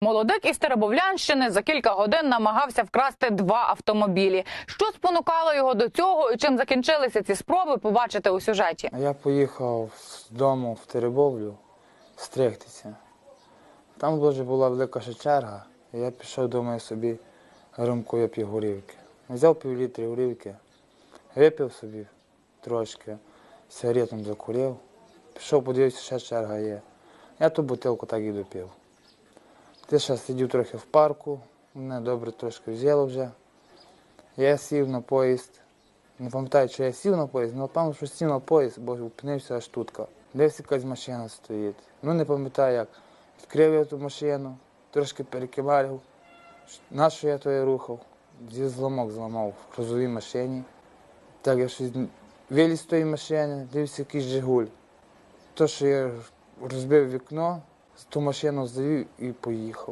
Молодик із Теребовлянщини за кілька годин намагався вкрасти два автомобілі. Що спонукало його до цього і чим закінчилися ці спроби, побачите у сюжеті. Я поїхав з дому в Теребовлю стригтися. Там дуже була велика ще черга, я пішов, думаю, собі пів горівки. Взяв пів літри горівки, випив собі трошки, сигаретом закурив, пішов, подивився, ще черга є. Я ту бутилку так і допив. Ти ще сидів трохи в парку, мене добре трошки взяло вже. Я сів на поїзд. Не пам'ятаю, чи я сів на поїзд, але напевно, що сів на поїзд, бо опинився аж тутка. Десь якась машина стоїть. Ну не пам'ятаю як. Відкрив я ту машину, трошки перекимарив. На що я то я рухав? Зі зламок зламав в грузовій машині. Так я щось виліз з тої машини, дивився якийсь Жигуль. То, що я розбив вікно, ту машину завів і поїхав.